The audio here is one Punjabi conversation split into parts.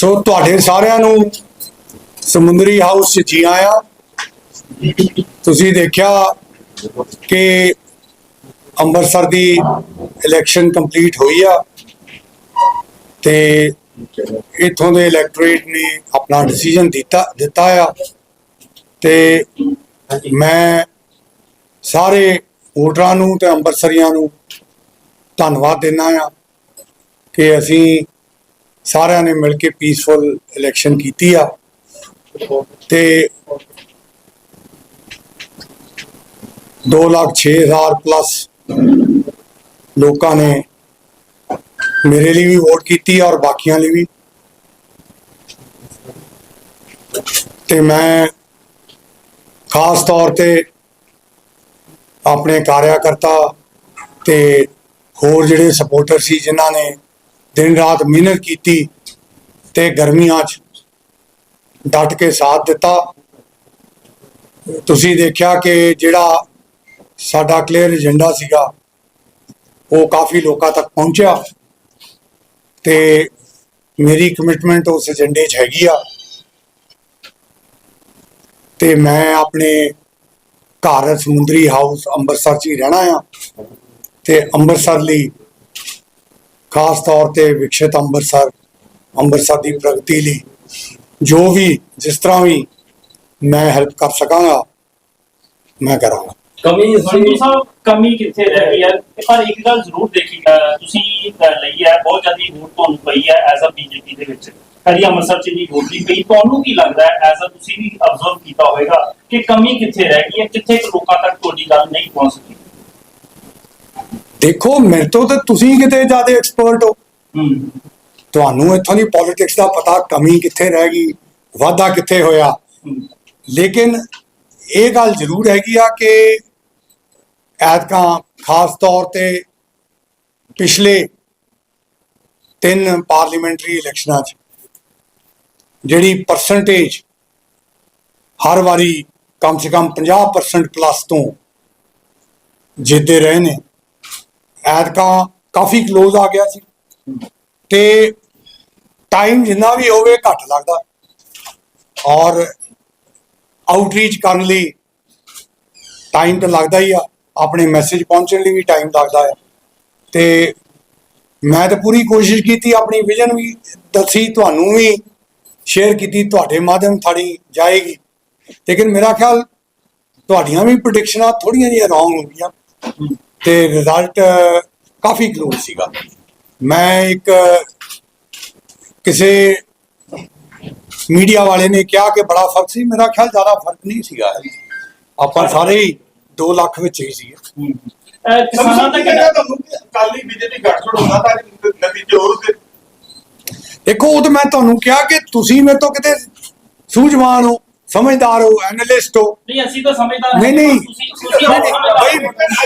ਸੋ ਤੁਹਾਡੇ ਸਾਰਿਆਂ ਨੂੰ ਸਮੁੰਦਰੀ ਹਾਊਸ 'ਚ ਜੀ ਆਇਆ। ਤੁਸੀਂ ਦੇਖਿਆ ਕਿ ਅੰਮ੍ਰਿਤਸਰ ਦੀ ਇਲੈਕਸ਼ਨ ਕੰਪਲੀਟ ਹੋਈ ਆ ਤੇ ਇਥੋਂ ਦੇ ਇਲੈਕਟੋਰੇਟ ਨੇ ਆਪਣਾ ਡਿਸੀਜਨ ਦਿੱਤਾ ਦਿੱਤਾ ਆ। ਤੇ ਮੈਂ ਸਾਰੇ ਵੋਟਰਾਂ ਨੂੰ ਤੇ ਅੰਮ੍ਰਿਤਸਰੀਆਂ ਨੂੰ ਧੰਨਵਾਦ ਦਿੰਦਾ ਆ ਕਿ ਅਸੀਂ ਸਾਰਿਆਂ ਨੇ ਮਿਲ ਕੇ ਪੀਸਫੁਲ ਇਲੈਕਸ਼ਨ ਕੀਤੀ ਆ। ਤੇ 2 ਲੱਖ 6000 ਪਲੱਸ ਲੋਕਾਂ ਨੇ ਮੇਰੇ ਲਈ ਵੀ ਵੋਟ ਕੀਤੀ ਆ ਔਰ ਬਾਕੀਆਂ ਲਈ ਵੀ। ਤੇ ਮੈਂ ਖਾਸ ਤੌਰ ਤੇ ਆਪਣੇ ਕਾਰਿਆਕਰਤਾ ਤੇ ਹੋਰ ਜਿਹੜੇ ਸਪੋਰਟਰ ਸੀ ਜਿਨ੍ਹਾਂ ਨੇ ਦਿਨ ਰਾਤ ਮਿਹਨਤ ਕੀਤੀ ਤੇ ਗਰਮੀਆਂ 'ਚ ਡਟ ਕੇ ਸਾਥ ਦਿੱਤਾ। ਤੁਸੀਂ ਦੇਖਿਆ ਕਿ ਜਿਹੜਾ ਸਾਡਾ ਕਲੀਅਰ ਏਜੰਡਾ ਸੀਗਾ, ਉਹ ਕਾਫੀ ਲੋਕਾਂ ਤੱਕ ਪਹੁੰਚਿਆ ਤੇ ਮੇਰੀ ਕਮਿਟਮੈਂਟ ਉਸ ਏਜੰਡੇ 'ਚ ਹੈਗੀ ਆ। ਤੇ ਮੈਂ ਆਪਣੇ ਘਰ ਸਮੁੰਦਰੀ ਹਾਊਸ ਅੰਮ੍ਰਿਤਸਰ 'ਚ ਹੀ ਰਹਿਣਾ ਆ ਤੇ ਅੰਮ੍ਰਿਤਸਰ ਲਈ ਖਾਸ ਤੌਰ ਤੇ ਵਿਕਸਿਤ ਅੰਮ੍ਰਿਤਸਰ ਅੰਮ੍ਰਿਤਸਰ ਦੀ ਪ੍ਰਗਤੀ ਲਈ। ਜੋ ਵੀ ਜਿਸ ਤਰ੍ਹਾਂ ਵੀ ਮੈਂ ਹੈਲਪ ਕਰ ਸਕਾਂਗਾ ਮੈਂ ਕਰਾਂਗਾ। ਕਮੀ ਸੰਧੂ ਸਾਹਿਬ ਕਮੀ ਕਿੱਥੇ ਰਹਿ ਗਈ ਹੈ? ਪਰ ਇੱਕ ਗੱਲ ਜ਼ਰੂਰ ਦੇਖੀ ਤੁਸੀਂ ਲਈ ਹੈ ਬਹੁਤ ਜ਼ਿਆਦਾ ਵੋਟ ਤੁਹਾਨੂੰ ਪਈ ਹੈ ਐਜ਼ ਅ ਬੀਜੇਪੀ ਦੇ ਵਿੱਚ। ਕਦੀ ਅੰਮ੍ਰਿਤਸਰ ਚ ਵੀ ਵੋਟ ਨਹੀਂ ਪਈ। ਤੁਹਾਨੂੰ ਕੀ ਲੱਗਦਾ ਹੈ ਐਜ਼ ਅ ਤੁਸੀਂ ਵੀ ਅਬਜ਼ਰਵ ਕੀਤਾ ਹੋਵੇਗਾ ਕਿ ਕਮੀ ਕਿੱਥੇ ਰਹਿ ਗਈ ਹੈ ਕਿੱਥੇ ਕੁ ਲੋਕਾਂ ਤੱਕ ਤੁਹਾਡੀ ਗੱਲ ਨਹੀਂ ਪਹੁੰਚ ਸਕੀ? ਦੇਖੋ ਮੇਰੇ ਤੋਂ ਤਾਂ ਤੁਸੀਂ ਕਿਤੇ ਜ਼ਿਆਦਾ ਐਕਸਪਰਟ ਹੋ। ਤੁਹਾਨੂੰ ਇੱਥੋਂ ਦੀ ਪੋਲਿਟਿਕਸ ਦਾ ਪਤਾ ਕਮੀ ਕਿੱਥੇ ਰਹਿ ਗਈ ਵਾਧਾ ਕਿੱਥੇ ਹੋਇਆ। ਲੇਕਿਨ ਇਹ ਗੱਲ ਜ਼ਰੂਰ ਹੈਗੀ ਆ ਕਿ ਐਤਕਾਂ ਖਾਸ ਤੌਰ ਤੇ ਪਿਛਲੇ ਤਿੰਨ ਪਾਰਲੀਮੈਂਟਰੀ ਇਲੈਕਸ਼ਨਾਂ 'ਚ ਜਿਹੜੀ ਪਰਸੈਂਟੇਜ ਹਰ ਵਾਰੀ ਕਮ ਸੇ ਕਮ 50% ਪਲੱਸ ਤੋਂ ਜਿੱਤੇ ਰਹੇ ਨੇ। ਐਤਕਾਂ ਕਾਫੀ ক্লোਜ਼ ਆ ਗਿਆ ਸੀ। ਤੇ ਟਾਈਮ ਜਿੰਨਾ ਵੀ ਹੋਵੇ ਘੱਟ ਲੱਗਦਾ। ਔਰ ਆਊਟਰੀਚ ਕਰਨ ਲਈ ਟਾਈਮ ਤਾਂ ਲੱਗਦਾ ਹੀ ਆ। ਆਪਣੇ ਮੈਸੇਜ ਪਹੁੰਚਣ ਲਈ ਵੀ ਟਾਈਮ ਲੱਗਦਾ ਹੈ ਤੇ ਮੈਂ ਤਾਂ ਪੂਰੀ ਕੋਸ਼ਿਸ਼ ਕੀਤੀ, ਆਪਣੀ ਵਿਜ਼ਨ ਵੀ ਦੱਸੀ, ਤੁਹਾਨੂੰ ਵੀ ਸ਼ੇਅਰ ਕੀਤੀ, ਤੁਹਾਡੇ ਮਾਧਿਅਮ ਥਾੜੀ ਜਾਏਗੀ। ਲੇਕਿਨ ਮੇਰਾ ਖਿਆਲ, ਤੁਹਾਡੀਆਂ ਵੀ ਪ੍ਰੈਡਿਕਸ਼ਨਾਂ ਥੋੜੀਆਂ ਜਿਹੀਆਂ ਰੋਂਗ ਹੋ ਤੇ ਰਿਜ਼ਲਟ ਕਾਫੀ ক্লোਜ਼ ਸੀਗਾ। ਮੈਂ ਇੱਕ ਕਿਸੇ ਮੀਡੀਆ ਵਾਲੇ ਨੇ ਕਿਹਾ ਕਿ ਬੜਾ ਫ਼ਰਕ ਸੀ ਮੇਰਾ ਖਿਆਲ ਜ਼ਿਆਦਾ ਫ਼ਰਕ ਨਹੀਂ ਸੀਗਾ। ਆਪਾਂ ਸਾਰੇ ਹੀ 2 ਲੱਖ ਵਿੱਚ ਹੀ ਕਿਸਾਨਾਂ ਦਾ ਤੁਹਾਨੂੰ ਬੀਜੇਪੀ ਤਾਂ ਨਤੀਜੇ ਹੋਰ ਹੁੰਦੇ ਦੇਖੋ ਉਹ ਤਾਂ ਮੈਂ ਤੁਹਾਨੂੰ ਕਿਹਾ ਕਿ ਤੁਸੀਂ ਮੇਰੇ ਤੋਂ ਕਿਤੇ ਸੂਝਵਾਨ ਹੋ। ਸਮਝਦਾਰ ਹੋ ਐਨਾਲਿਸਟ ਹੋ। ਨਹੀਂ ਅਸੀਂ ਤਾਂ ਸਮਝਦਾਰ ਨਹੀਂ, ਨਹੀਂ। ਬਈ।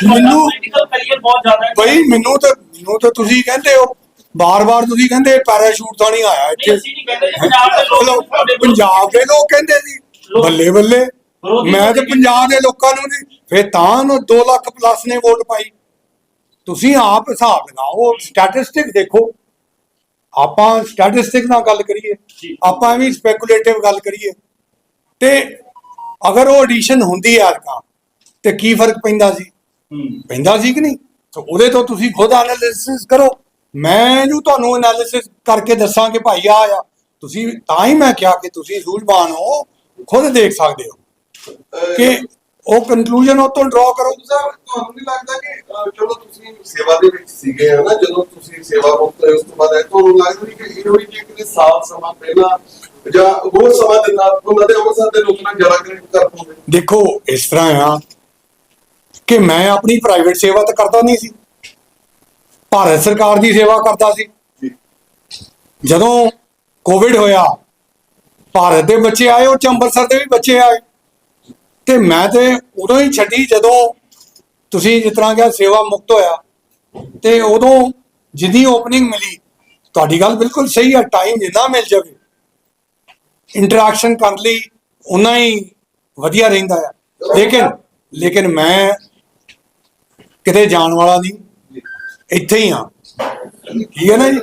ਮੈਨੂੰ- ਕੈਰੀਅਰ ਬਹੁਤ ਜ਼ਿਆਦਾ ਹੈ। ਬਈ ਮੈਨੂੰ ਤਾਂ ਮੈਨੂੰ ਤਾਂ ਤੁਸੀਂ ਕਹਿੰਦੇ ਹੋ। ਬਾਰ-ਬਾਰ ਤੁਸੀਂ ਕਹਿੰਦੇ ਪੈਰਾਸ਼ੂਟ ਤਾਂ ਨਹੀਂ ਆਇਆ ਇੱਥੇ। ਅਸੀਂ ਨਹੀਂ ਕਹਿੰਦੇ ਪੰਜਾਬ ਦੇ ਲੋਕ ਪੰਜਾਬ ਦੇ ਲੋਕ ਕਹਿੰਦੇ ਸੀ ਬੱਲੇ ਬੱਲੇ। ਮੈਂ ਤੇ ਪੰਜਾਬ ਦੇ ਲੋਕਾਂ ਨੂੰ ਨਹੀਂ ਫਿਰ ਤਾਂ ਨੂੰ 2 ਲੱਖ ਪਲੱਸ ਨੇ ਵੋਟ ਪਾਈ। ਤੁਸੀਂ ਆਪ ਹਿਸਾਬ ਲਗਾਓ ਸਟੈਟਿਸਟਿਕ ਦੇਖੋ। ਆਪਾਂ ਸਟੈਟਿਸਟਿਕ ਨਾਲ ਗੱਲ ਕਰੀਏ। ਆਪਾਂ ਵੀ ਸਪੈਕੂਲੇਟਿਵ ਗੱਲ ਕਰੀਏ। ਤੇ ਅਗਰ ਉਹ ਐਡੀਸ਼ਨ ਹੁੰਦੀ ਹੈ ਅਰਕਾ ਤੇ ਕੀ ਫ਼ਰਕ ਪੈਂਦਾ ਸੀ? ਹੂੰ। ਪੈਂਦਾ ਸੀ ਕਿ ਨਹੀਂ? ਤਾਂ ਉਹਦੇ ਤੋਂ ਤੁਸੀਂ ਖੁਦ ਐਨਾਲਿਸਿਸ ਕਰੋ। ਮੈਂ ਜੋ ਤੁਹਾਨੂੰ ਐਨਾਲਿਸਿਸ ਕਰਕੇ ਦੱਸਾਂ ਕਿ ਭਾਈ ਆ ਆ। ਤੁਸੀਂ ਤਾਂ ਹੀ ਮੈਂ ਕਿਹਾ ਕਿ ਤੁਸੀਂ ਸੂਝਵਾਨ ਹੋ ਖੁਦ ਦੇਖ ਸਕਦੇ ਹੋ। ਕਿ ਉਹ ਕਨਕਲੂਜਨ ਉਹ ਤੋਂ ਡਰਾ ਕਰੋ ਸਾਹਿਬ ਤੁਹਾਨੂੰ ਨਹੀਂ ਲੱਗਦਾ ਕਿ ਚਲੋ ਤੁਸੀਂ ਸੇਵਾ ਦੇ ਵਿੱਚ ਸੀਗੇ ਹਨਾ ਜਦੋਂ ਤੁਸੀਂ ਸੇਵਾ ਮੁਕਤ ਹੋਏ ਉਸ ਤੋਂ ਬਾਅਦ ਇਹ ਤੁਹਾਨੂੰ ਲੱਗਦਾ ਨਹੀਂ ਕਿ ਇਹੋ ਜਿਹੀ ਕਿ ਸਾਲ ਸਮਾਂ ਪਹਿਲਾਂ ਜਾਂ ਹੋਰ ਸਮਾਂ ਦਿੰਦਾ ਉਹਨਾਂ ਦੇ ਅੰਮ੍ਰਿਤਸਰ ਦੇ ਲੋਕਾਂ ਨਾਲ ਜਰਾ ਕਨੈਕਟ ਕਰ ਪਾਉਂਦੇ ਦੇਖੋ ਇਸ ਤਰ੍ਹਾਂ ਆ ਕਿ ਮੈਂ ਆਪਣੀ ਪ੍ਰਾਈਵੇਟ ਸੇਵਾ ਤਾਂ ਕਰਦਾ ਨਹੀਂ ਸੀ। ਭਾਰਤ ਸਰਕਾਰ ਦੀ ਸੇਵਾ ਕਰਦਾ ਸੀ। ਜਦੋਂ ਕੋਵਿਡ ਹੋਇਆ ਭਾਰਤ ਦੇ ਬੱਚੇ ਆਏ ਉਹ 'ਚ ਅੰਮ੍ਰਿਤਸਰ ਦੇ ਵੀ ਬੱਚੇ ਆਏ। ਤੇ ਮੈਂ ਤੇ ਉਦੋਂ ਹੀ ਛੱਡੀ ਜਦੋਂ ਤੁਸੀਂ ਜਿਸ ਤਰ੍ਹਾਂ ਕਿਹਾ ਸੇਵਾ ਮੁਕਤ ਹੋਇਆ। ਤੇ ਉਦੋਂ ਜਿੰਨੀ ਓਪਨਿੰਗ ਮਿਲੀ ਤੁਹਾਡੀ ਗੱਲ ਬਿਲਕੁਲ ਸਹੀ ਹੈ ਟਾਈਮ ਜਿੰਨਾ ਮਿਲ ਜਾਵੇ। ਇੰਟਰੈਕਸ਼ਨ ਕਰਨ ਲਈ ਉਨਾ ਹੀ ਵਧੀਆ ਰਹਿੰਦਾ ਹੈ ਲੇਕਿਨ ਲੇਕਿਨ ਮੈਂ ਕਿਤੇ ਜਾਣ ਵਾਲਾ ਨਹੀਂ। ਇੱਥੇ ਹੀ ਹਾਂ। ਠੀਕ ਹੈ ਨਾ ਜੀ?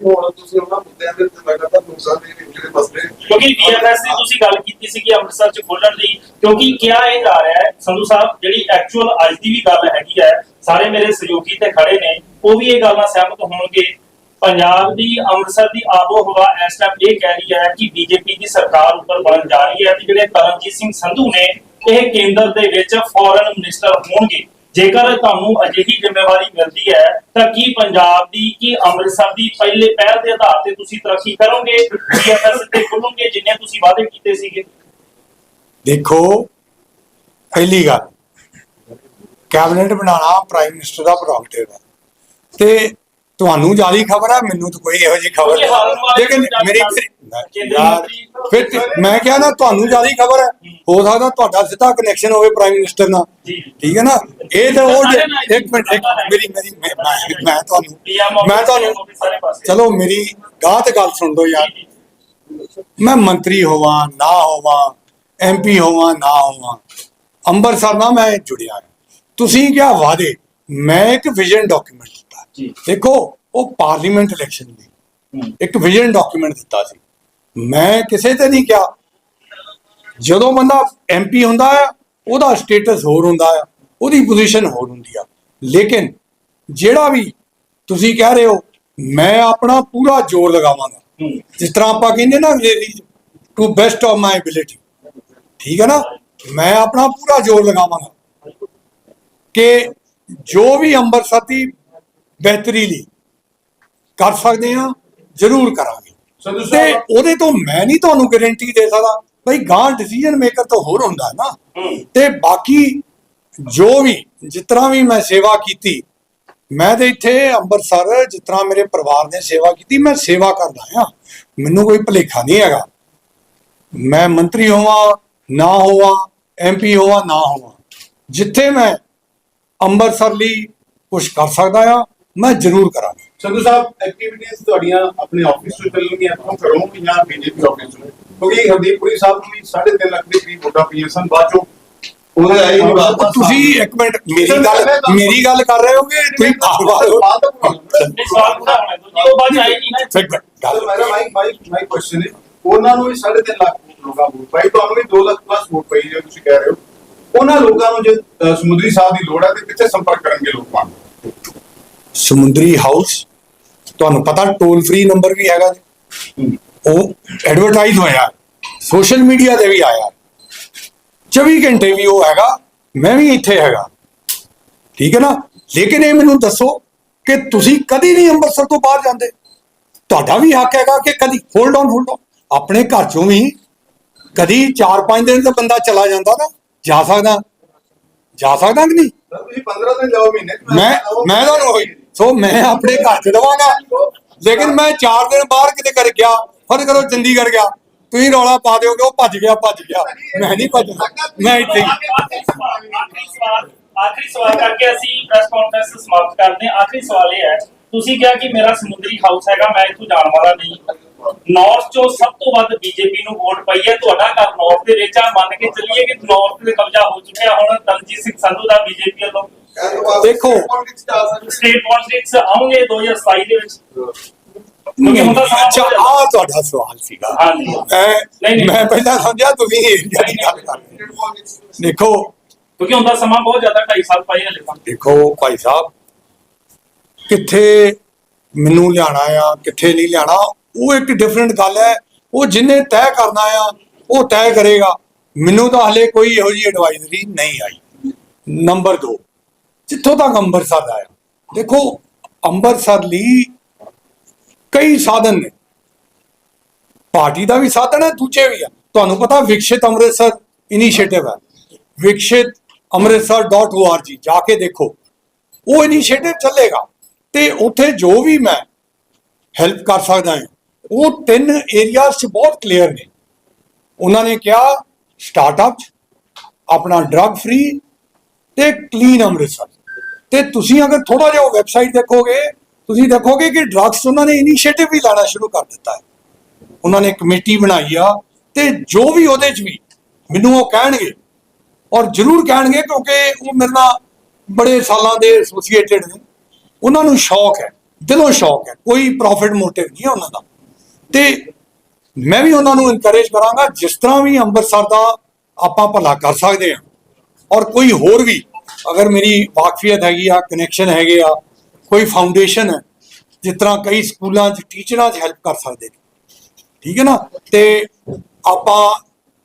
ਹੁਣ ਤੁਸੀਂ ਉਹਨਾਂ ਮੁੱਦਿਆਂ ਦੇ ਉੱਤੇ ਲਗਾਤਾਰ ਲੋਕਾਂ ਦੇ ਜਿਹੜੇ ਮਸਲੇ ਕਿਉਂਕਿ ਵੀਐਫਐਸ ਦੀ ਤੁਸੀਂ ਗੱਲ ਕੀਤੀ ਸੀ ਕਿ ਅੰਮ੍ਰਿਤਸਰ ਚ ਖੋਲਣ ਦੀ ਕਿਉਂਕਿ ਕਿਹਾ ਇਹ ਜਾ ਰਿਹਾ ਹੈ, ਸੰਧੂ ਸਾਹਿਬ, ਜਿਹੜੀ ਐਕਚੁਅਲ ਅੱਜ ਦੀ ਵੀ ਗੱਲ ਹੈਗੀ ਹੈ, ਸਾਰੇ ਮੇਰੇ ਸਹਿਯੋਗੀ ਤੇ ਖੜੇ ਨੇ, ਉਹ ਵੀ ਇਹ ਗੱਲ ਨਾਲ ਸਹਿਮਤ ਹੋਣਗੇ। ਪੰਜਾਬ ਦੀ, ਅੰਮ੍ਰਿਤਸਰ ਦੀ ਆਬੋ ਹਵਾ ਇਸ ਟਾਈਮ ਇਹ ਕਹਿ ਰਹੀ ਹੈ ਕਿ ਬੀਜੇਪੀ ਦੀ ਸਰਕਾਰ ਉੱਪਰ ਬਣਨ ਜਾ ਰਹੀ ਹੈ ਤੇ ਜਿਹੜੇ ਤਰਨਜੀਤ ਸਿੰਘ ਸੰਧੂ ਨੇ, ਇਹ ਕੇਂਦਰ ਦੇ ਵਿੱਚ ਫੋਰਨ ਮਿਨਿਸਟਰ ਹੋਣਗੇ। ਜੇਕਰ ਤੁਹਾਨੂੰ ਅਜਿਹੀ ਜ਼ਿੰਮੇਵਾਰੀ ਮਿਲਦੀ ਹੈ, ਤਾਂ ਕੀ ਪੰਜਾਬ ਦੀ, ਕੀ ਅੰਮ੍ਰਿਤਸਰ ਦੀ ਪਹਿਲੇ ਪਹਿਲ ਦੇ ਆਧਾਰ ਤੇ ਤੁਸੀਂ ਤਰੱਕੀ ਕਰੋਗੇ ਬੀਐਫਐਸ ਤੇ ਖੁੱਲੋਗੇ, ਜਿੰਨੇ ਤੁਸੀਂ ਵਾਅਦੇ ਕੀਤੇ ਸੀਗੇ? ਦੇਖੋ, ਪਹਿਲੀ ਗੱਲ, ਕੈਬਨਿਟ ਬਣਾਉਣਾ ਪ੍ਰਾਈਮ ਮਿਨਿਸਟਰ ਦਾ ਪ੍ਰੋਗਰੇਟਿਵ ਹੈ। ਤੇ ਤੁਹਾਨੂੰ ਜ਼ਿਆਦਾ ਖਬਰ ਹੈ ਮੈਨੂੰ ਤਾਂ ਕੋਈ ਇਹੋ ਜਿਹੀ ਖਬਰ ਲੇਕਿਨ ਮੇਰੀ ਯਾਰ ਫਿਰ ਤੇ- ਮੈਂ ਕਿਹਾ ਨਾ ਤੁਹਾਨੂੰ ਜ਼ਿਆਦਾ ਖਬਰ ਹੈ। ਹੋ ਸਕਦਾ ਤੁਹਾਡਾ ਸਿੱਧਾ ਕਨੈਕਸ਼ਨ ਹੋਵੇ ਪ੍ਰਾਈਮ ਮਿਨਿਸਟਰ ਨਾਲ। ਠੀਕ ਹੈ ਨਾ? ਇਹ ਤਾਂ ਉਹ ਇੱਕ ਮਿੰਟ ਇੱਕ ਮੇਰੀ ਮੇਰੀ ਮੈਂ- ਮੈਂ ਮੈਂ ਤੁਹਾਨੂੰ ਮੈਂ ਤੁਹਾਨੂੰ। ਚਲੋ ਮੇਰੀ ਗਾਹ ਤੇ ਗੱਲ ਸੁਣ ਲਓ ਯਾਰ। ਮੈਂ ਮੰਤਰੀ ਹੋਵਾਂ ਨਾ ਹੋਵਾਂ ਐਮਪੀ ਹੋਵਾਂ ਨਾ ਹੋਵਾਂ। ਅੰਮ੍ਰਿਤਸਰ ਨਾਲ ਮੈਂ ਜੁੜਿਆ। ਤੁਸੀਂ ਕਿਹਾ ਵਾਦੇ ਮੈਂ ਇੱਕ ਵਿਜ਼ਨ ਡਾਕੂਮੈਂਟ ਦਿੱਤਾ। ਦੇਖੋ ਉਹ ਪਾਰਲੀਮੈਂਟ ਇਲੈਕਸ਼ਨ ਦੀ। ਹੂੰ। ਇੱਕ ਵਿਜ਼ਨ ਡਾਕੂਮੈਂਟ ਦਿੱਤਾ ਸੀ। ਮੈਂ ਕਿਸੇ ਤੇ ਨਹੀਂ ਕਿਹਾ। ਜਦੋਂ ਬੰਦਾ ਐਮਪੀ ਹੁੰਦਾ ਆ ਉਹਦਾ ਸਟੇਟਸ ਹੋਰ ਹੁੰਦਾ ਆ ਉਹਦੀ ਪੋਜੀਸ਼ਨ ਹੋਰ ਹੁੰਦੀ ਆ। ਲੇਕਿਨ ਜਿਹੜਾ ਵੀ ਤੁਸੀਂ ਕਹਿ ਰਹੇ ਹੋ ਮੈਂ ਆਪਣਾ ਪੂਰਾ ਜ਼ੋਰ ਲਗਾਵਾਂਗਾ। ਜਿਸ ਤਰ੍ਹਾਂ ਆਪਾਂ ਕਹਿੰਦੇ ਨਾ to best of my ability ਠੀਕ ਹੈ ਨਾ? ਮੈਂ ਆਪਣਾ ਪੂਰਾ ਜ਼ੋਰ ਲਗਾਵਾਂਗਾ। ਕਿ ਜੋ ਵੀ ਅੰਮ੍ਰਿਤਸਰ ਦੀ ਬਿਹਤਰੀ ਲਈ ਕਰ ਸਕਦੇ ਹਾਂ ਜ਼ਰੂਰ ਕਰਾਂਗੇ। ਤੇ ਉਹਦੇ ਤੋਂ ਮੈਂ ਨਹੀਂ ਤੁਹਾਨੂੰ ਗਾਰੰਟੀ ਦੇ ਸਕਦਾ ਬਈ ਗਾਂ ਡਿਸੀਜਨ ਮੇਕਰ ਤਾਂ ਹੋਰ ਹੁੰਦਾ ਨਾ। ਤੇ ਬਾਕੀ ਜੋ ਵੀ ਜਿਸ ਤਰ੍ਹਾਂ ਵੀ ਮੈਂ ਸੇਵਾ ਕੀਤੀ ਮੈਂ ਤੇ ਇੱਥੇ ਅੰਮ੍ਰਿਤਸਰ ਜਿਸ ਤਰ੍ਹਾਂ ਮੇਰੇ ਪਰਿਵਾਰ ਨੇ ਸੇਵਾ ਕੀਤੀ ਮੈਂ ਸੇਵਾ ਕਰਦਾ ਆ ਮੈਨੂੰ ਕੋਈ ਭਲੇਖਾ ਨਹੀਂ ਹੈਗਾ। ਮੈਂ ਮੰਤਰੀ ਹੋਵਾਂ ਨਾ ਹੋਵਾਂ ਐਮਪੀ ਹੋਵਾਂ ਨਾ ਹੋਵਾਂ। ਜਿੱਥੇ ਮੈਂ ਅੰਮ੍ਰਿਤਸਰ ਲਈ ਕੁਝ ਕਰ ਸਕਦਾ ਆ ਮੈਂ ਜ਼ਰੂਰ ਕਰਾਂਗਾ। ਸੰਧੂ ਸਾਹਿਬ ਐਕਟੀਵਿਟੀਜ਼ ਤੁਹਾਡੀਆਂ ਆਪਣੇ ਆਫਿਸ ਤੋਂ ਚੱਲਣਗੀਆਂ ਇੱਥੋਂ ਕਰੋਗੇ ਜਾਂ ਬੀਜੇਪੀ ਆਫਿਸ ਤੋਂ ਕਿਉਂਕਿ ਹਰਦੀਪੁਰੀ ਸਾਹਿਬ ਨੂੰ ਵੀ 3.5 ਲੱਖ ਦੇ ਕਰੀਬ ਵੋਟਾਂ ਪਈਆਂ ਸਨ ਬਾਅਦ ਚੋਂ ਉਹਦੇ ਆਈ ਨਹੀਂ ਬਾਤ ਉਹ ਤੁਸੀਂ ਇੱਕ ਮਿੰਟ ਮੇਰੀ ਗੱਲ ਮੇਰੀ ਗੱਲ ਕਰ ਰਹੇ ਹੋਗੇ? ਤੁਸੀਂ ਬਾਰ-ਬਾਰ ਇਹ ਸਵਾਲ ਪੂਰਾ ਹੋਣਾ ਹੈ। ਜੀ ਉਹ ਬਾਅਦ 'ਚ ਆਏਗੀ ਨਾ। ਫਿਰ ਗੱਲ ਮੇਰਾ ਮਾਈਕ ਮਾਈਕ ਮਾਈਕ ਕੁਐਸਚਨ ਹੈ। ਉਹਨਾਂ ਨੂੰ ਵੀ 3.5 ਲੱਖ ਲੋਕਾਂ ਵੋਟ ਪਾਈ ਤੁਹਾਨੂੰ ਵੀ 2 ਲੱਖ ਪਲੱਸ ਵੋਟ ਪਈ ਜੇ ਤੁਸੀਂ ਕਹਿ ਰਹੇ ਹੋ। ਉਹਨਾਂ ਲੋਕਾਂ ਨੂੰ ਜੇ ਅ, ਸਮੁੰਦਰੀ ਸਾਹ ਦੀ ਲੋੜ ਹੈ ਤੇ ਕਿੱਥੇ ਸੰਪਰਕ ਕਰਨਗੇ ਲੋਕਾਂ ਸਮੁੰਦਰੀ ਹਾਊਸ? ਤੁਹਾਨੂੰ ਪਤਾ ਟੋਲ ਫ੍ਰੀ ਨੰਬਰ ਵੀ ਹੈਗਾ ਜੀ? ਉਹ ਐਡਵਰਟਾਈਜ਼ ਹੋਇਆ। ਸੋਸ਼ਲ ਮੀਡੀਆ ਤੇ ਵੀ ਆਇਆ। 24 ਘੰਟੇ ਵੀ ਉਹ ਹੈਗਾ ਮੈਂ ਵੀ ਇੱਥੇ ਹੈਗਾ। ਠੀਕ ਹੈ ਨਾ? ਲੇਕਿਨ ਇਹ ਮੈਨੂੰ ਦੱਸੋ ਕਿ ਤੁਸੀਂ ਕਦੀ ਨਹੀਂ ਅੰਮ੍ਰਿਤਸਰ ਤੋਂ ਬਾਹਰ ਜਾਂਦੇ। ਤੁਹਾਡਾ ਵੀ ਹੱਕ ਹੈਗਾ ਕਿ ਕਦੀ ਹੋਲਡ ਔਨ ਹੋਲਡ ਔਨ ਆਪਣੇ ਘਰ ਚੋਂ ਵੀ ਕਦੀ 4-5 ਦਿਨ ਦਾ ਬੰਦਾ ਚਲਾ ਜਾਂਦਾ ਨਾ। ਜਾ ਸਕਦਾ। ਜਾ ਸਕਦਾ ਕਿ ਨਹੀਂ? ਤੁਸੀਂ 15 ਦਿਨ ਜਾਓ ਮਹੀਨੇ। ਚ, ਮੈਂ ਮੈਂ ਤੁਹਾਨੂੰ ਉਹੀ ਸੋ ਮੈਂ ਆਪਣੇ ਘਰ ਚ ਦਵਾਂਗਾ ਲੇਕਿਨ ਮੈਂ 4 ਦਿਨ ਬਾਹਰ ਕਿਤੇ ਕਰ ਗਿਆ ਫਰ ਕਰੋ ਚੰਡੀਗੜ੍ਹ ਗਿਆ। ਤੁਸੀਂ ਰੌਲਾ ਪਾ ਦਿਓਗੇ ਉਹ ਭੱਜ ਗਿਆ ਭੱਜ ਗਿਆ। ਮੈਂ ਨਹੀਂ ਭੱਜਣਾ। ਮੈਂ ਇੱਥੇ ਹੀ। ਆਖਰੀ ਸਵਾਲ ਆਖਰੀ ਸਵਾਲ ਆਖਰੀ ਸਵਾਲ ਕਰਕੇ ਅਸੀਂ ਪ੍ਰੈਸ ਕਾਨਫਰੰਸ ਸਮਾਪਤ ਕਰਦੇ ਹਾਂ। ਆਖਰੀ ਸਵਾਲ ਇਹ ਹੈ ਤੁਸੀਂ ਕਿਹਾ ਕਿ ਮੇਰਾ ਸਮੁੰਦਰੀ ਹਾਊਸ ਹੈਗਾ ਮੈਂ ਇੱਥੋਂ ਜਾਣ ਵਾਲਾ ਨਹੀਂ। ਨਾਰਥ ਚੋਂ ਸਭ ਤੋਂ ਵੱਧ ਬੀਜੇਪੀ ਨੂੰ ਵੋਟ ਪਈ ਹੈ। ਤੁਹਾਡਾ ਘਰ ਨਾਰਥ ਦੇ ਵਿੱਚ ਆ। ਮੰਨ ਕੇ ਚੱਲੀਏ ਕਿ ਨਾਰਥ ਤੇ ਕਬਜ਼ਾ ਹੋ ਚੁੱਕਿਆ। ਹੁਣ ਤਰਨਜੀਤ ਸਿੰਘ ਸੰਧੂ ਦਾ ਬੀਜੇਪੀ ਵੱਲੋਂ ਦੇਖੋ। ਸਟੇਟ ਪੋਲਿਟਿਕਸ ਆਉਂਗੇ 2027 ਦੇ ਵਿੱਚ। ਅੱਛਾ ਆ ਤੁਹਾਡਾ ਸਵਾਲ ਸੀਗਾ। ਮੈਂ ਨਹੀਂ, ਨਹੀਂ। ਮੈਂ ਪਹਿਲਾਂ ਸਮਝਿਆ ਤੁਸੀਂ ਦੀ ਗੱਲ ਕਰ ਰਹੇ। ਦੇਖੋ। ਕਿਉਂਕਿ ਤਾਂ ਸਮਾਂ ਬਹੁਤ ਜ਼ਿਆਦਾ 2.5 ਸਾਲ ਪਏ ਹਲੇ ਤਾਂ। ਦੇਖੋ ਭਾਈ ਸਾਹਿਬ ਕਿੱਥੇ ਮੈਨੂੰ ਲਿਆਣਾ ਆ ਕਿੱਥੇ ਨਹੀਂ ਲਿਆਣਾ ਉਹ ਇੱਕ ਡਿਫਰੈਂਟ ਗੱਲ ਹੈ। ਉਹ ਜਿੰਨੇ ਤੈਅ ਕਰਨਾ ਆ, ਉਹ ਤੈਅ ਕਰੇਗਾ। ਮੈਨੂੰ ਤਾਂ ਹਲੇ ਕੋਈ ਇਹੋ ਜਿਹੀ ਐਡਵਾਈਜ਼ਰੀ ਨਹੀਂ ਆਈ। ਨੰਬਰ 2 ਜਿੱਥੋਂ ਤੱਕ ਅੰਮ੍ਰਿਤਸਰ ਦਾ ਆ। ਦੇਖੋ, ਅੰਮ੍ਰਿਤਸਰ ਲਈ ਕਈ ਸਾਧਨ ਨੇ। ਪਾਰਟੀ ਦਾ ਵੀ ਸਾਧਨ ਹੈ, ਦੂਜੇ ਵੀ ਆ। ਤੁਹਾਨੂੰ ਪਤਾ ਵਿਕਸਿਤ ਅੰਮ੍ਰਿਤਸਰ ਇਨੀਸ਼ੀਏਟਿਵ ਹੈ। ਵਿਕਸਿਤ ਅੰਮ੍ਰਿਤਸਰ.org ਜਾ ਕੇ ਦੇਖੋ। ਉਹ ਇਨੀਸ਼ੀਏਟਿਵ ਚੱਲੇਗਾ। ਤੇ ਉੱਥੇ ਜੋ ਵੀ ਮੈਂ ਹੈਲਪ ਕਰ ਸਕਦਾ ਹਾਂ ਉਹ ਤਿੰਨ ਏਰੀਆਜ਼ 'ਚ ਬਹੁਤ ਕਲੀਅਰ ਨੇ। ਉਹਨਾਂ ਨੇ ਕਿਹਾ ਸਟਾਰਟਅਪ ਆਪਣਾ ਡਰੱਗ ਫ੍ਰੀ ਤੇ ਕਲੀਨ ਅੰਮ੍ਰਿਤਸਰ। ਤੇ ਤੁਸੀਂ ਅਗਰ ਥੋੜਾ ਜਿਹਾ ਵੈਬਸਾਈਟ ਦੇਖੋਗੇ, ਤੁਸੀਂ ਦੇਖੋਗੇ ਕਿ ਡਰੱਗਸ ਉਹਨਾਂ ਨੇ ਇਨੀਸ਼ੀਏਟਿਵ ਵੀ ਲਾਣਾ ਸ਼ੁਰੂ ਕਰ ਦਿੱਤਾ ਹੈ। ਉਹਨਾਂ ਨੇ ਕਮੇਟੀ ਬਣਾਈ ਆ ਤੇ ਜੋ ਵੀ ਉਹਦੇ 'ਚ ਵੀ ਮੈਨੂੰ ਉਹ ਕਹਿਣਗੇ ਔਰ ਜ਼ਰੂਰ ਕਹਿਣਗੇ ਕਿਉਂਕਿ ਉਹ ਮੇਰੇ ਨਾਲ ਬੜੇ ਸਾਲਾਂ ਦੇ ਐਸੋਸੀਏਟਿਡ ਨੇ। ਉਹਨਾਂ ਨੂੰ ਸ਼ੌਕ ਹੈ, ਦਿਲੋਂ ਸ਼ੌਕ ਹੈ, ਕੋਈ ਪ੍ਰੋਫਿਟ ਮੋਟਿਵ ਨਹੀਂ ਹੈ ਉਹਨਾਂ ਦਾ। ਤੇ ਮੈਂ ਵੀ ਉਹਨਾਂ ਨੂੰ ਇਨਕਰੇਜ ਕਰਾਂਗਾ, ਜਿਸ ਤਰ੍ਹਾਂ ਵੀ ਅੰਮ੍ਰਿਤਸਰ ਦਾ ਆਪਾਂ ਭਲਾ ਕਰ ਸਕਦੇ ਹਾਂ। ਔਰ ਕੋਈ ਹੋਰ ਵੀ, ਅਗਰ ਮੇਰੀ ਵਾਕਫੀਅਤ ਹੈਗੀ ਆ ਕਨੈਕਸ਼ਨ ਹੈਗੇ ਆ, ਕੋਈ ਫਾਊਂਡੇਸ਼ਨ ਹੈ, ਜਿਸ ਤਰ੍ਹਾਂ ਕਈ ਸਕੂਲਾਂ 'ਚ ਟੀਚਰਾਂ 'ਚ ਹੈਲਪ ਕਰ ਸਕਦੇ ਨੇ। ਠੀਕ ਹੈ ਨਾ? ਤੇ ਆਪਾਂ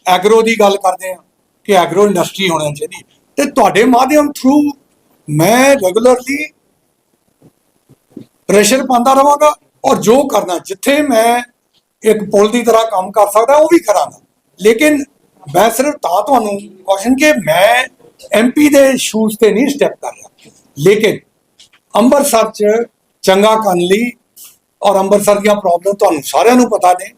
ਐਗਰੋ ਦੀ ਗੱਲ ਕਰਦੇ ਹਾਂ ਕਿ ਐਗਰੋ ਇੰਡਸਟਰੀ ਹੋਣੀ ਚਾਹੀਦੀ। ਤੇ ਤੁਹਾਡੇ ਮਾਧਿਅਮ ਥਰੂ ਮੈਂ ਰੈਗੂਲਰਲੀ ਪ੍ਰੈਸ਼ਰ ਪਾਉਂਦਾ ਰਵਾਂਗਾ ਔਰ ਜੋ ਕਰਨਾ, ਜਿੱਥੇ ਮੈਂ ਇੱਕ ਪੁਲ ਦੀ ਤਰ੍ਹਾਂ ਕੰਮ ਕਰ ਸਕਦਾ, ਉਹ ਵੀ ਕਰਾਂਗਾ ਲੇਕਿਨ ਮੈਂ ਸਿਰਫ ਤਾਂ ਤੁਹਾਨੂੰ ਕੁਐਸਚਨ ਕਿ ਮੈਂ ਐਮਪੀ ਦੇ ਸ਼ੂਜ਼ ਤੇ ਨਹੀਂ ਸਟੈਪ ਕਰ ਰਿਹਾ। ਲੇਕਿਨ ਅੰਮ੍ਰਿਤਸਰ ਚ ਚੰਗਾ ਕਰਨ ਲਈ ਔਰ ਅੰਮ੍ਰਿਤਸਰ ਦੀਆਂ ਪ੍ਰੋਬਲਮ ਤੁਹਾਨੂੰ ਸਾਰਿਆਂ ਨੂੰ ਪਤਾ ਨੇ,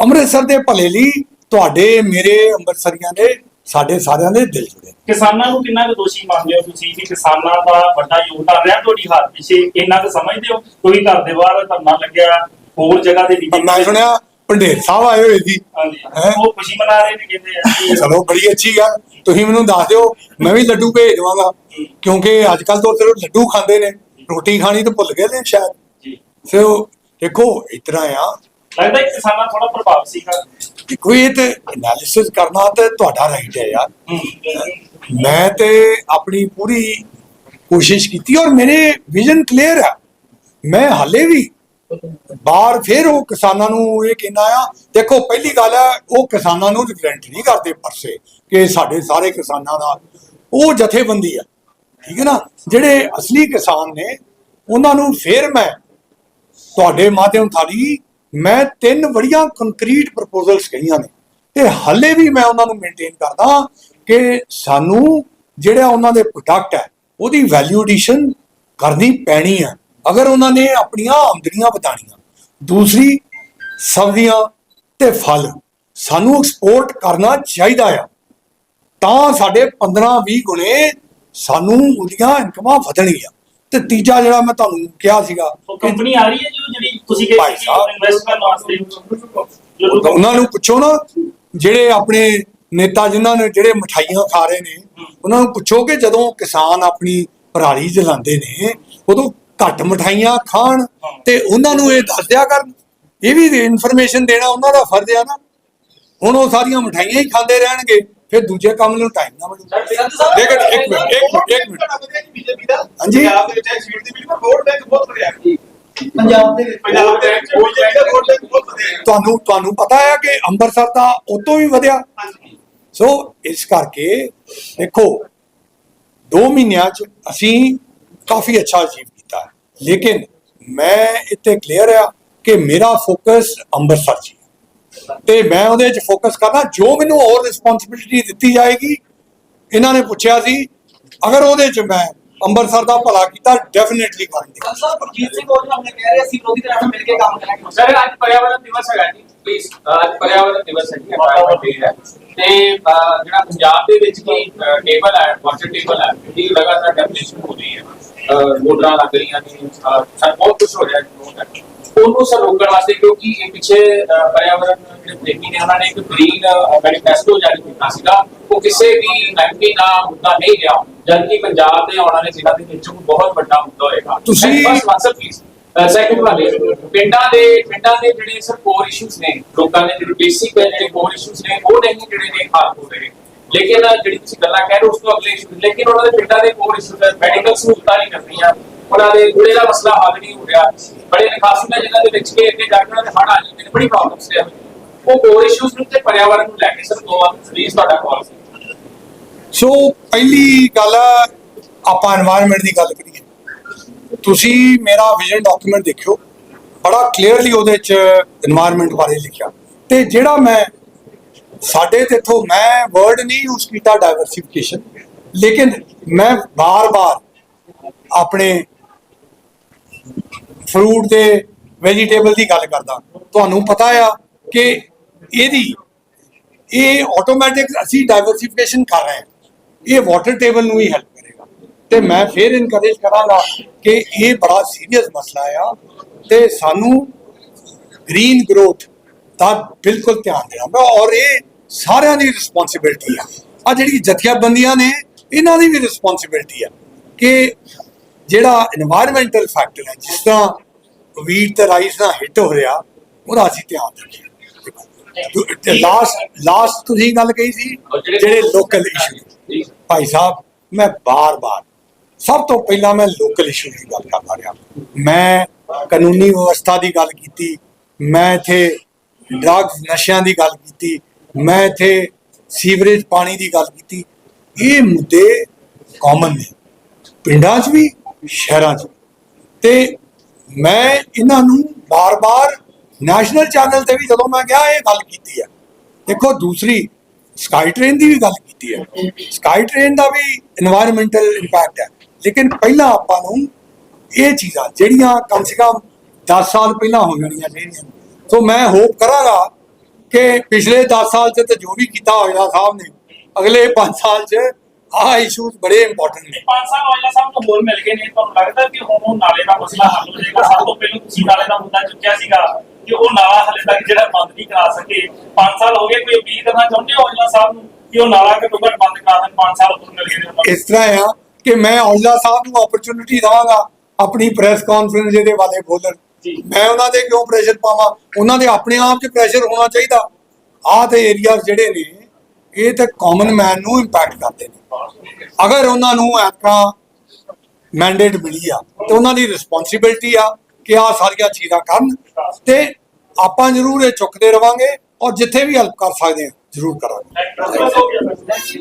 ਅੰਮ੍ਰਿਤਸਰ ਦੇ ਭਲੇ ਲਈ ਤੁਹਾਡੇ, ਮੇਰੇ ਅੰਮ੍ਰਿਤਸਰੀਆਂ ਦੇ, ਸਾਡੇ ਸਾਰਿਆਂ ਦੇ ਦਿਲ ਜੁੜੇ ਕਿਸਾਨਾਂ ਨੂੰ ਕਿੰਨਾ ਕੁ ਦੋਸ਼ੀ ਮੰਨਦੇ ਹੋ ਤੁਸੀਂ? ਕਿ ਕਿਸਾਨਾਂ ਦਾ ਵੱਡਾ ਯੋਗਦਾਨ ਰਿਹਾ ਤੁਹਾਡੀ ਹੱਥ ਪਿੱਛੇ, ਇੰਨਾ ਕੁ ਸਮਝਦੇ ਹੋ? ਕੋਈ ਘਰ ਦੇ ਬਾਹਰ ਧਰਨਾ ਲੱਗਿਆ ਹੋਰ ਜਗ੍ਹਾ ਤੇ ਪਰ ਮੈਂ ਸੁਣਿਆ ਪੰਡੇਰ ਸਾਹਿਬ ਆਏ ਹੋਏ ਸੀ। ਹਾਂਜੀ। ਹੈਂ? ਉਹ ਖੁਸ਼ੀ ਮਨਾ ਰਹੇ ਨੇ ਕਹਿੰਦੇ ਆ ਕਿ ਚਲੋ ਬੜੀ ਅੱਛੀ ਗੱਲ। ਤੁਸੀਂ ਮੈਨੂੰ ਦੱਸ ਦਿਓ ਮੈਂ ਵੀ ਲੱਡੂ ਭੇਜ ਦੇਵਾਂਗਾ। ਕਿਉਂਕਿ ਅੱਜ ਕੱਲ ਤੋਂ ਸਿਰਫ ਲੱਡੂ ਖਾਂਦੇ ਨੇ। ਰੋਟੀ ਖਾਣੀ ਤਾਂ ਭੁੱਲ ਗਏ ਨੇ ਸ਼ਾਇਦ। ਜੀ। ਸੋ ਦੇਖੋ ਇਤਨਾ ਆ। ਲੱਗਦਾ ਕਿ ਕਿਸਾਨਾਂ ਥੋੜਾ ਪ੍ਰਭਾਵ ਸੀਗਾ। ਦੇਖੋ ਇਹ ਤੇ ਐਨਾਲਿਸਿਸ ਕਰਨਾ ਤੇ ਤੁਹਾਡਾ ਰਾਈਟ ਹੈ ਯਾਰ। ਮੈਂ ਤੇ ਆਪਣੀ ਪੂਰੀ ਕੋਸ਼ਿਸ਼ ਕੀਤੀ ਔਰ ਮੇਰੇ ਵਿਜ਼ਨ ਕਲੀਅਰ ਹੈ ਮੈਂ ਹਾਲੇ ਵੀ ਬਾਹਰ ਫਿਰ ਉਹ ਕਿਸਾਨਾਂ ਨੂੰ ਇਹ ਕਹਿੰਦਾ ਆ, ਦੇਖੋ ਪਹਿਲੀ ਗੱਲ ਹੈ ਉਹ ਕਿਸਾਨਾਂ ਨੂੰ ਰਿਪਰੈਜ਼ੈਂਟ ਨਹੀਂ ਕਰਦੇ ਪਰਸੇ ਕਿ ਸਾਡੇ ਸਾਰੇ ਕਿਸਾਨਾਂ ਦਾ ਉਹ ਜਥੇਬੰਦੀ ਆ, ਠੀਕ ਹੈ ਨਾ? ਜਿਹੜੇ ਅਸਲੀ ਕਿਸਾਨ ਨੇ, ਉਹਨਾਂ ਨੂੰ ਫਿਰ ਮੈਂ ਤੁਹਾਡੇ ਮਾਧਿਅਮ ਥਾਲੀ ਮੈਂ ਤਿੰਨ ਬੜੀਆਂ ਕੰਕਰੀਟ ਪ੍ਰਪੋਜ਼ਲਸ ਕਹੀਆਂ ਨੇ, ਤੇ ਹਾਲੇ ਵੀ ਮੈਂ ਉਹਨਾਂ ਨੂੰ ਮੇਨਟੇਨ ਕਰਦਾ ਕਿ ਸਾਨੂੰ ਜਿਹੜਾ ਉਹਨਾਂ ਦੇ ਪ੍ਰੋਡਕਟ ਹੈ ਉਹਦੀ ਵੈਲਿਊ ਐਡੀਸ਼ਨ ਕਰਨੀ ਪੈਣੀ ਹੈ ਅਗਰ ਉਹਨਾਂ ਨੇ ਆਪਣੀਆਂ ਆਮਦਨੀਆਂ ਵਧਾਣੀਆਂ ਦੂਸਰੀ ਸਬਜ਼ੀਆਂ ਤੇ ਫਲ ਸਾਨੂੰ ਐਕਸਪੋਰਟ ਕਰਨਾ ਚਾਹੀਦਾ ਆ ਤਾਂ ਸਾਡੇ 15-20 ਗੁਣੇ ਸਾਨੂੰ ਉਹਦੀਆਂ ਇਨਕਮਾਂ ਵਧਣਗੀਆਂ ਤੇ ਤੀਜਾ ਜਿਹੜਾ ਮੈਂ ਤੁਹਾਨੂੰ ਕਿਹਾ ਸੀਗਾ ਕੰਪਨੀ ਆ ਰਹੀ ਹੈ ਜਿਹੜੀ ਤੁਸੀਂ ਭਾਈ ਸਾਹਿਬ। ਇਨਵੈਸਟ ਕਰਨ ਵਾਸਤੇ? ਉਹਨਾਂ ਨੂੰ ਪੁੱਛੋ ਨਾ ਜਿਹੜੇ ਆਪਣੇ ਨੇਤਾ ਜਿਨ੍ਹਾਂ ਨੇ ਜਿਹੜੇ ਮਠਾਈਆਂ ਖਾ ਰਹੇ ਨੇ ਉਹਨਾਂ ਨੂੰ ਪੁੱਛੋ ਕਿ ਜਦੋਂ ਕਿਸਾਨ ਆਪਣੀ ਪਰਾਲੀ ਜਲਾਉਂਦੇ ਨੇ ਉਦੋਂ ਘੱਟ ਮਠਾਈਆਂ ਖਾਣ ਤੇ ਉਹਨਾਂ ਨੂੰ ਇਹ ਦੱਸ ਦਿਆ ਕਰਨ। ਇਹ ਵੀ ਇਨਫੋਰਮੇਸ਼ਨ ਦੇਣਾ ਉਹਨਾਂ ਦਾ ਫਰਜ਼ ਆ ਨਾ। ਹੁਣ ਉਹ ਸਾਰੀਆਂ ਮਠਾਈਆਂ ਹੀ ਖਾਂਦੇ ਰਹਿਣਗੇ ਫਿਰ ਦੂਜੇ ਕੰਮ ਨੂੰ ਟਾਈਮ ਨਾ ਮਿਲੂ। ਲੇਕਿਨ ਇੱਕ ਮਿੰਟ ਇੱਕ ਮਿੰਟ ਇੱਕ ਮਿੰਟ। ਬੀਜੇਪੀ ਦਾ ਹਾਂਜੀ। ਪੰਜਾਬ ਦੇ ਵਿੱਚ ਇਹ ਸੀਟ ਦੀ ਵੀ ਵੋਟ ਬੈਂਕ ਬਹੁਤ ਵਧੀਆ ਹੈ। ਪੰਜਾਬ ਦੇ ਵਿੱਚ ਪੰਜਾਬ ਦੇ ਵਿੱਚ ਬੀਜੇਪੀ ਦਾ ਵੋਟ ਬੈਂਕ ਬਹੁਤ ਵਧੀਆ ਹੈ। ਤੁਹਾਨੂੰ ਤੁਹਾਨੂੰ ਪਤਾ ਹੈ ਕਿ ਅੰਮ੍ਰਿਤਸਰ ਦਾ ਉਤੋਂ ਵੀ ਵਧਿਆ। ਹਾਂਜੀ। ਸੋ ਇਸ ਕਰਕੇ ਦੇਖੋ 2 ਮਹੀਨਿਆਂ ਚ ਅਸੀਂ ਕਾਫੀ ਅੱਛਾ ਹੈ। ਲੇਕਿਨ ਮੈਂ ਇੱਥੇ ਕਲੀਅਰ ਆ ਕਿ ਮੇਰਾ ਫੋਕਸ ਅੰਮ੍ਰਿਤਸਰ 'ਚ ਤੇ ਮੈਂ ਉਹਦੇ 'ਚ ਫੋਕਸ ਕਰਨਾ ਜੋ ਮੈਨੂੰ ਹੋਰ ਰਿਸਪੌਂਸਿਬਿਲਿਟੀ ਦਿੱਤੀ ਜਾਏਗੀ ਇਹਨਾਂ ਨੇ ਪੁੱਛਿਆ ਸੀ ਅਗਰ ਉਹਦੇ 'ਚ ਮੈਂ ਅੰਮ੍ਰਿਤਸਰ ਦਾ ਭਲਾ ਕੀਤਾ ਡੈਫੀਨਿਟਲੀ ਕਰਾਂਗੇ ਸਰ ਸਾਹਿਬ ਜੀਤ ਸਿੰਘ ਹੋਰ ਹਮਨੇ ਕਹਿ ਰਹੇ ਅਸੀਂ ਵਿਰੋਧੀ ਧਿਰਾਂ ਨਾਲ ਮਿਲ ਕੇ ਕੰਮ ਕਰਾਂਗੇ। ਸਰ ਅੱਜ ਪਰਿਆਵਰਣ ਦਿਵਸ ਹੈਗਾ ਜੀ। ਪਲੀਜ਼ ਅੱਜ ਪਰਿਆਵਰਣ ਦਿਵਸ ਹੈ ਜੀ environment day ਹੈ। ਤੇ ਜਿਹੜਾ ਪੰਜਾਬ ਦੇ ਵਿੱਚ ਕੀ ਟੇਬਲ ਹੈ ਵਾਟਰ ਟੇਬਲ ਹੈ ਇਹ ਲਗਾਤਾਰ ਡੈਫੀਨੇਸ਼ਨ ਹੋ ਰਹੀ ਹੈ। ਮੋਟਰਾਂ ਲੱਗ ਰਹੀਆਂ ਨੇ ਸਰ ਬਹੁਤ ਕੁਝ ਹੋ ਰਿਹਾ ਹੈ। ਉਹਨੂੰ ਸਰ ਰੋਕਣ ਵਾਸਤੇ ਕਿਉਂਕਿ ਇਹ ਪਿੱਛੇ ਪਰਿਆਵਰਣ ਜਿਹੜੇ ਪ੍ਰੇਮੀ ਨੇ ਉਹਨਾਂ ਨੇ ਇੱਕ ਗ੍ਰੀਨ ਮੈਨੀਫੈਸਟੋ ਜਾਰੀ ਕੀਤਾ ਸੀਗਾ। ਉਹ ਕਿਸੇ ਵੀ ਐਮਪੀ ਦਾ ਮੁੱਦਾ ਨਹੀਂ ਲਿਆ ਜਦਕਿ ਪੰਜਾਬ ਦੇ ਆਉਣ ਵਾਲੇ ਜ਼ਿਲ੍ਹਾ ਦੇ ਵਿੱਚ ਬਹੁਤ ਵੱਡਾ ਮੁੱਦਾ ਹੋਏਗਾ। ਤੁਸੀਂ- ਬਸ ਮਾਸਟਰ ਪਲੀਜ਼ ਸੈਕੰਡ ਵਾਲੇ ਪਿੰਡਾਂ ਦੇ ਪਿੰਡਾਂ ਦੇ ਜਿਹੜੇ ਸਰ ਕੋਰ ਇਸ਼ੂਸ ਨੇ ਲੋਕਾਂ ਦੇ ਜਿਹੜੇ ਬੇਸਿਕ ਜਿਹੜੇ ਕੋਰ ਇਸ਼ੂਸ ਨੇ ਉਹ ਨਹੀਂ ਜਿਹੜੇ ਨੇ ਹੱਲ ਹੋ ਰਹੇ ਲੇਕਿਨ ਜਿਹੜੀ ਤੁਸੀਂ ਗੱਲਾਂ ਕਹਿ ਰਹੇ ਉਸ ਤੋਂ ਅਗਲੇ ਇਸ਼ੂ ਲੇਕਿਨ ਉਹਨਾਂ ਦੇ ਪਿੰਡਾਂ ਦੇ ਕੋਲ ਇਸ਼ੂ ਮੈਡੀਕਲ ਸਹੂਲਤਾਂ ਨਹੀਂ ਕਰਨੀਆਂ ਉਹਨਾਂ ਦੇ ਗੁੜੇ ਦਾ ਮਸਲਾ ਹੱਲ ਨਹੀਂ ਹੋ ਰਿਹਾ। ਬੜੇ ਨਿਕਾਸੀ ਦਾ ਜਿਨ੍ਹਾਂ ਦੇ ਵਿੱਚ ਕੇ ਇੰਨੇ ਡਾਕਟਰਾਂ ਦੇ ਹੜ ਆ ਜਾਂਦੇ ਨੇ, ਬੜੀ ਪ੍ਰੋਬਲਮਸ ਨੇ। ਉਹ ਕੋਰ ਇਸ਼ੂਸ ਨੂੰ ਤੇ ਪਰਿਆਵਰਣ ਨੂੰ ਲੈ ਕੇ ਸਰ ਦੋਵਾਂ ਪਲੀਜ਼ ਤੁਹਾਡਾ ਕਾਲ ਸੋ ਪਹਿਲੀ ਗੱਲ, ਆਪਾਂ এনवायरमेंट ਦੀ ਗੱਲ ਕਰੀਏ। ਤੁਸੀਂ ਮੇਰਾ ਵਿਜ਼ਨ ਡਾਕੂਮੈਂਟ ਦੇਖਿਓ। ਬੜਾ ਕਲੀਅਰਲੀ ਉਹਦੇ ਚ এনवायरमेंट ਬਾਰੇ ਲਿਖਿਆ। ਤੇ ਜਿਹੜਾ ਮੈਂ ਸਾਡੇ ਤੇ ਇਥੋਂ ਮੈਂ ਵਰਡ ਨਹੀਂ ਯੂਜ਼ ਕੀਤਾ ਡਾਈਵਰਸਿਫਿਕੇਸ਼ਨ ਲੇਕਿਨ ਮੈਂ ਬਾਰ-ਬਾਰ ਆਪਣੇ ਫਰੂਟ ਤੇ ਵੈਜੀਟੇਬਲ ਦੀ ਗੱਲ ਕਰਦਾ। ਤੁਹਾਨੂੰ ਪਤਾ ਆ ਕਿ ਇਹਦੀ, ਇਹ ਆਟੋਮੈਟਿਕ ਅਸੀਂ ਡਾਈਵਰਸਿਫਿਕੇਸ਼ਨ ਕਰ ਰਹੇ ਹਾਂ। ਇਹ ਵਾਟਰ ਟੇਬਲ ਨੂੰ ਹੀ ਹੈਲਪ ਕਰੇਗਾ। ਤੇ ਮੈਂ ਫਿਰ ਇਨਕਰੇਜ ਕਰਾਂਗਾ ਕਿ ਇਹ ਬੜਾ ਸੀਰੀਅਸ ਮਸਲਾ ਆ ਤੇ ਸਾਨੂੰ ਗ੍ਰੀਨ ਗਰੋਥ ਤਾਂ ਬਿਲਕੁਲ ਧਿਆਨ ਦੇਣਾ ਮੈਂ ਔਰ ਇਹ ਸਾਰਿਆਂ ਦੀ ਰਿਸਪੌਂਸਿਬਿਲਟੀ ਆ। ਆ ਜਿਹੜੀ ਜਥੇਬੰਦੀਆਂ ਨੇ, ਇਹਨਾਂ ਦੀ ਵੀ ਰਿਸਪੌਂਸਿਬਿਲਟੀ ਹੈ ਕਿ ਜਿਹੜਾ এনवायरमेंटल ਫੈਕਟਰ ਹੈ, ਜਿਸ ਤਰ੍ਹਾਂ ਵੀਟ ਤੇ ਰਾਈਸ ਨਾਲ ਹਿੱਟ ਹੋ ਰਿਹਾ, ਉਹਦਾ ਅਸੀਂ ਧਿਆਨ ਰੱਖੀਏ। ਲਾਸਟ ਲਾਸਟ ਤੁਸੀਂ ਗੱਲ ਕਹੀ ਸੀ, ਜਿਹੜੇ ਲੋਕਲ ਇਸ਼ੂ ਭਾਈ ਸਾਹਿਬ, ਮੈਂ ਬਾਰ-ਬਾਰ, ਸਭ ਤੋਂ ਪਹਿਲਾਂ ਮੈਂ ਲੋਕਲ ਇਸ਼ੂ ਦੀ ਗੱਲ ਕਰਦਾ ਰਿਹਾ। ਮੈਂ ਕਾਨੂੰਨੀ ਵਿਵਸਥਾ ਦੀ ਗੱਲ ਕੀਤੀ, ਮੈਂ ਇੱਥੇ ਡਰੱਗ ਨਸ਼ਿਆਂ ਦੀ ਗੱਲ ਕੀਤੀ, ਮੈਂ ਇੱਥੇ ਸੀਵਰੇਜ ਪਾਣੀ ਦੀ ਗੱਲ ਕੀਤੀ, ਇਹ ਮੁੱਦੇ ਕਾਮਨ ਨੇ। ਪਿੰਡਾਂ 'ਚ ਵੀ, ਸ਼ਹਿਰਾਂ 'ਚ ਤੇ ਮੈਂ ਇਹਨਾਂ ਨੂੰ ਬਾਰ-ਬਾਰ ਨੈਸ਼ਨਲ ਚੈਨਲ ਤੇ ਵੀ ਜਦੋਂ ਮੈਂ ਗਿਆ, ਇਹ ਗੱਲ ਕੀਤੀ ਹੈ ਦੇਖੋ, ਦੂਸਰੀ ਸਕਾਈ ਟ੍ਰੇਨ ਦੀ ਵੀ ਗੱਲ ਕੀਤੀ ਹੈ ਸਕਾਈ ਟ੍ਰੇਨ ਦਾ ਵੀ এনवायरमेंटल ਇੰਪੈਕਟ ਹੈ ਲੇਕਿਨ ਪਹਿਲਾਂ ਆਪਾਂ ਨੂੰ ਇਹ ਚੀਜ਼ਾਂ, ਜਿਹੜੀਆਂ ਕਮ ਸੇ ਕਮ 10 ਸਾਲ ਪਹਿਲਾਂ ਹੋ ਜਾਣੀਆਂ ਚਾਹੀਦੀਆਂ ਸੋ ਮੈਂ ਹੋਪ ਕਰਾਂਗਾ ਕਿ ਪਿਛਲੇ 10 ਸਾਲ 'ਚ ਤੇ ਜੋ ਵੀ ਕੀਤਾ ਹੋਇਆ ਸਾਹਿਬ ਨੇ ਅਗਲੇ 5 ਸਾਲ 'ਚ ਆਹ ਇਸ਼ੂਜ਼ ਬੜੇ ਇੰਪੋਰਟੈਂਟ ਨੇ ਪੰਜ ਸਾਲ ਔਜਲਾ ਸਾਹਿਬ ਨੂੰ ਹੋਰ ਮਿਲ ਗਏ ਨੇ ਤੁਹਾਨੂੰ ਲੱਗਦਾ ਕਿ ਹੁਣ ਉਹ ਨਾਲੇ ਦਾ ਮਸਲਾ ਹੱਲ ਹੋ ਜਾਏਗਾ ਸਭ ਤੋਂ ਪਹਿਲਾਂ ਤੁਸੀਂ ਨਾਲੇ ਦਾ ਮੁੱਦਾ ਚੁੱਕਿਆ ਸੀਗਾ ਕਿ ਉਹ ਨਾਲਾ ਹਲੇ ਤੱਕ ਜਿਹੜਾ ਬੰਦ ਨਹੀਂ ਕਰਾ ਸਕੇ ਪੰਜ ਸਾਲ ਹੋ ਗਏ ਕੋਈ ਅਪੀਲ ਕਰਨਾ ਚਾਹੁੰਦੇ ਹੋ ਔਜਲਾ ਸਾਹਿਬ ਨੂੰ ਕਿ ਉਹ ਨਾਲਾ ਘੱਟੋ ਘੱਟ ਬੰਦ ਕਰਾ ਦੇਣ ਪੰਜ ਸਾਲ ਹੋਰ ਮਿਲ ਗਏ ਨੇ। ਇਸ ਤਰ੍ਹਾਂ ਆ ਕਿ ਮੈਂ ਔਜਲਾ ਸਾਹਿਬ ਨੂੰ ਓਪਰਚੁਨਿਟੀ ਦਵਾਂਗਾ ਆਪਣੀ ਪ੍ਰੈਸ ਕਾਨਫਰੰਸ ਇਹਦੇ ਬਾਰੇ ਬੋਲਣ। ਮੈਂ ਉਹਨਾਂ ਦੇ ਕਿਉਂ ਪ੍ਰੈਸ਼ਰ ਪਾਵਾਂ? ਉਹਨਾਂ ਦੇ ਆਪਣੇ ਆਪ 'ਚ ਪ੍ਰੈਸ਼ਰ ਹੋਣਾ ਚਾਹੀਦਾ। ਆਹ ਤੇ ਏਰੀਆ ਜਿਹੜੇ ਨੇ ਇਹ ਤੇ ਕਾਮਨ ਮੈਨ ਨੂੰ ਇੰਪੈਕਟ ਕਰਦੇ ਨੇ। ਅਗਰ ਉਹਨਾਂ ਨੂੰ ਐਕਾ ਮੈਂਡੇਟ ਮਿਲੀ ਆ ਤੇ ਉਹਨਾਂ ਦੀ ਰਿਸਪੌਂਸਿਬਿਲਟੀ ਆ ਕਿ ਆ ਸਾਰੀਆਂ ਚੀਜ਼ਾਂ ਕਰਨ ਤੇ ਆਪਾਂ ਜ਼ਰੂਰ ਇਹ ਚੁੱਕਦੇ ਰਵਾਂਗੇ ਔਰ ਜਿੱਥੇ ਵੀ ਹੈਲਪ ਕਰ ਸਕਦੇ ਹਾਂ ਜ਼ਰੂਰ ਕਰਾਂਗੇ.